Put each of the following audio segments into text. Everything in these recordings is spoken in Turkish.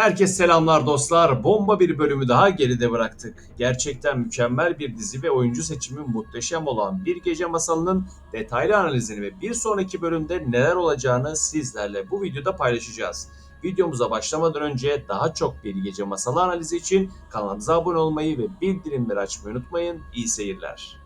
Herkes selamlar dostlar. Bomba bir bölümü daha geride bıraktık. Gerçekten mükemmel bir dizi ve oyuncu seçimi muhteşem olan Bir Gece Masalı'nın detaylı analizini ve bir sonraki bölümde neler olacağını sizlerle bu videoda paylaşacağız. Videomuza başlamadan önce daha çok Bir Gece Masalı analizi için kanalımıza abone olmayı ve bildirimleri açmayı unutmayın. İyi seyirler.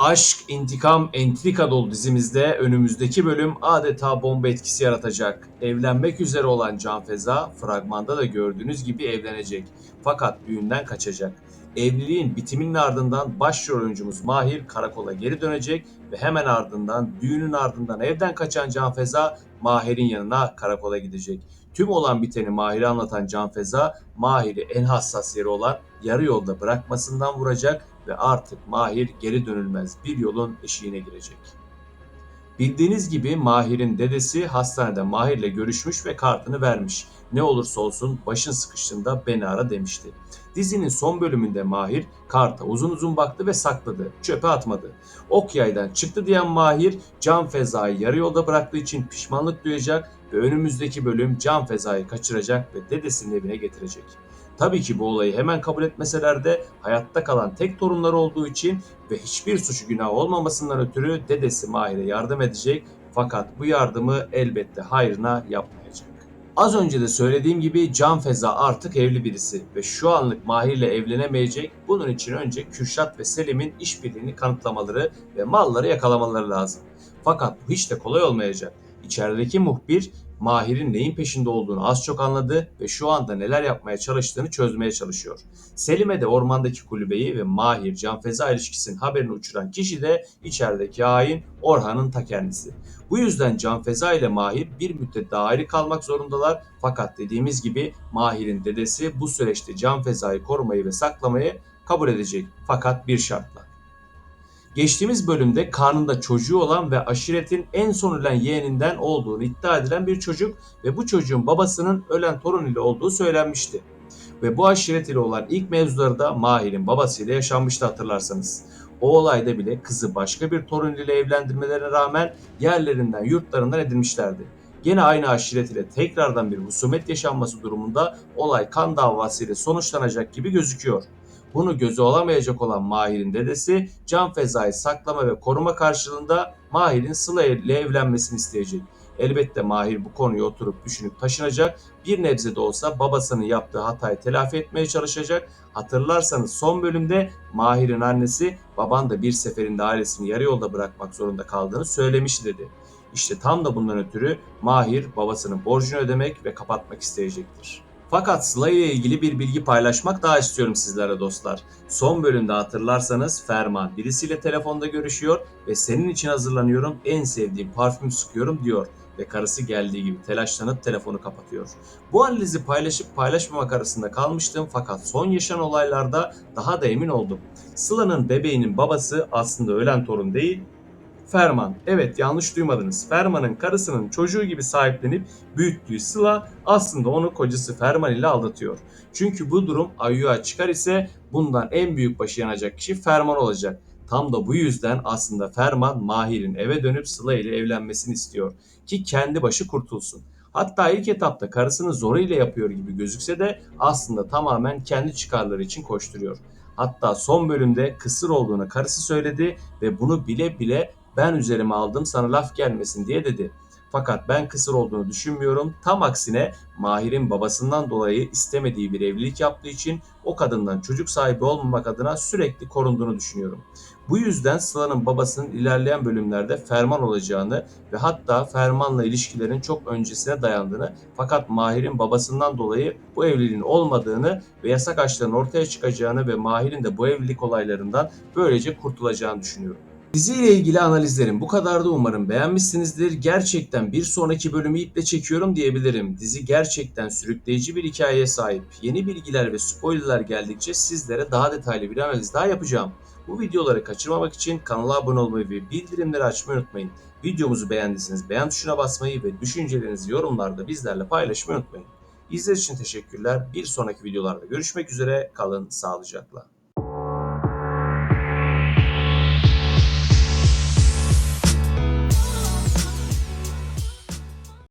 Aşk, intikam, entrika dolu dizimizde önümüzdeki bölüm adeta bomba etkisi yaratacak. Evlenmek üzere olan Can Feza fragmanda da gördüğünüz gibi evlenecek. Fakat düğünden kaçacak. Evliliğin bitiminin ardından başrol oyuncumuz Mahir karakola geri dönecek ve hemen ardından düğünün ardından evden kaçan Can Feza Mahir'in yanına karakola gidecek. Tüm olan biteni Mahir'e anlatan Can Feza Mahir'i en hassas yeri olan yarı yolda bırakmasından vuracak ve artık Mahir geri dönülmez bir yolun eşiğine girecek. Bildiğiniz gibi Mahir'in dedesi hastanede Mahir'le görüşmüş ve kartını vermiş. Ne olursa olsun başın sıkıştığında beni ara demişti. Dizinin son bölümünde Mahir karta uzun uzun baktı ve sakladı. Çöpe atmadı. Ok yaydan çıktı diyen Mahir Can Feza'yı yarı yolda bıraktığı için pişmanlık duyacak ve önümüzdeki bölüm Can Feza'yı kaçıracak ve dedesinin evine getirecek. Tabii ki bu olayı hemen kabul etmeseler de hayatta kalan tek torunları olduğu için ve hiçbir suçu günah olmamasından ötürü dedesi Mahir'e yardım edecek fakat bu yardımı elbette hayrına yapmayacak. Az önce de söylediğim gibi Can Feza artık evli birisi ve şu anlık Mahir'le evlenemeyecek. Bunun için önce Kürşat ve Selim'in işbirliğini kanıtlamaları ve malları yakalamaları lazım. Fakat bu hiç de kolay olmayacak. İçerideki muhbir Mahir'in neyin peşinde olduğunu az çok anladı ve şu anda neler yapmaya çalıştığını çözmeye çalışıyor. Selim'e de ormandaki kulübeyi ve Mahir Canfeza ilişkisinin haberini uçuran kişi de içerideki hain Orhan'ın ta kendisi. Bu yüzden Canfeza ile Mahir bir müddet daha ayrı kalmak zorundalar fakat dediğimiz gibi Mahir'in dedesi bu süreçte Canfeza'yı korumayı ve saklamayı kabul edecek fakat bir şartla. Geçtiğimiz bölümde karnında çocuğu olan ve aşiretin en son ölen yeğeninden olduğunu iddia edilen bir çocuk ve bu çocuğun babasının ölen torun ile olduğu söylenmişti. Ve bu aşiret ile olan ilk mevzuları da Mahir'in babasıyla yaşanmıştı hatırlarsanız. O olayda bile kızı başka bir torun ile evlendirmelerine rağmen yerlerinden yurtlarından edilmişlerdi. Gene aynı aşiret ile tekrardan bir husumet yaşanması durumunda olay kan davası ile sonuçlanacak gibi gözüküyor. Bunu göze alamayacak olan Mahir'in dedesi Can Feza'yı saklama ve koruma karşılığında Mahir'in Sıla ile evlenmesini isteyecek. Elbette Mahir bu konuyu oturup düşünüp taşınacak. Bir nebze de olsa babasının yaptığı hatayı telafi etmeye çalışacak. Hatırlarsanız son bölümde Mahir'in annesi baban da bir seferinde ailesini yarı yolda bırakmak zorunda kaldığını söylemişti dedi. İşte tam da bundan ötürü Mahir babasının borcunu ödemek ve kapatmak isteyecektir. Fakat Sıla ile ilgili bir bilgi paylaşmak daha istiyorum sizlere dostlar. Son bölümde hatırlarsanız Ferman birisiyle telefonda görüşüyor ve senin için hazırlanıyorum en sevdiğim parfüm sıkıyorum diyor ve karısı geldiği gibi telaşlanıp telefonu kapatıyor. Bu analizi paylaşıp paylaşmamak arasında kalmıştım fakat son yaşanan olaylarda daha da emin oldum. Sıla'nın bebeğinin babası aslında ölen torun değil, Ferman. Evet yanlış duymadınız. Ferman'ın karısının çocuğu gibi sahiplenip büyüttüğü Sıla aslında onu kocası Ferman ile aldatıyor. Çünkü bu durum ayyuğa çıkar ise bundan en büyük başı yanacak kişi Ferman olacak. Tam da bu yüzden aslında Ferman Mahir'in eve dönüp Sıla ile evlenmesini istiyor ki kendi başı kurtulsun. Hatta ilk etapta karısını zoruyla yapıyor gibi gözükse de aslında tamamen kendi çıkarları için koşturuyor. Hatta son bölümde kısır olduğunu karısı söyledi ve bunu bile bile ben üzerime aldım sana laf gelmesin diye dedi. Fakat ben kısır olduğunu düşünmüyorum. Tam aksine Mahir'in babasından dolayı istemediği bir evlilik yaptığı için o kadından çocuk sahibi olmamak adına sürekli korunduğunu düşünüyorum. Bu yüzden Sıla'nın babasının ilerleyen bölümlerde Ferman olacağını ve hatta Ferman'la ilişkilerin çok öncesine dayandığını fakat Mahir'in babasından dolayı bu evliliğin olmadığını ve yasak aşkların ortaya çıkacağını ve Mahir'in de bu evlilik olaylarından böylece kurtulacağını düşünüyorum. Dizi ile ilgili analizlerim bu kadar da umarım beğenmişsinizdir. Gerçekten bir sonraki bölümü iple çekiyorum diyebilirim. Dizi gerçekten sürükleyici bir hikayeye sahip. Yeni bilgiler ve spoilerler geldikçe sizlere daha detaylı bir analiz daha yapacağım. Bu videoları kaçırmamak için kanala abone olmayı ve bildirimleri açmayı unutmayın. Videomuzu beğendiyseniz beğen tuşuna basmayı ve düşüncelerinizi yorumlarda bizlerle paylaşmayı unutmayın. İzlediğiniz için teşekkürler. Bir sonraki videolarda görüşmek üzere. Kalın sağlıcakla.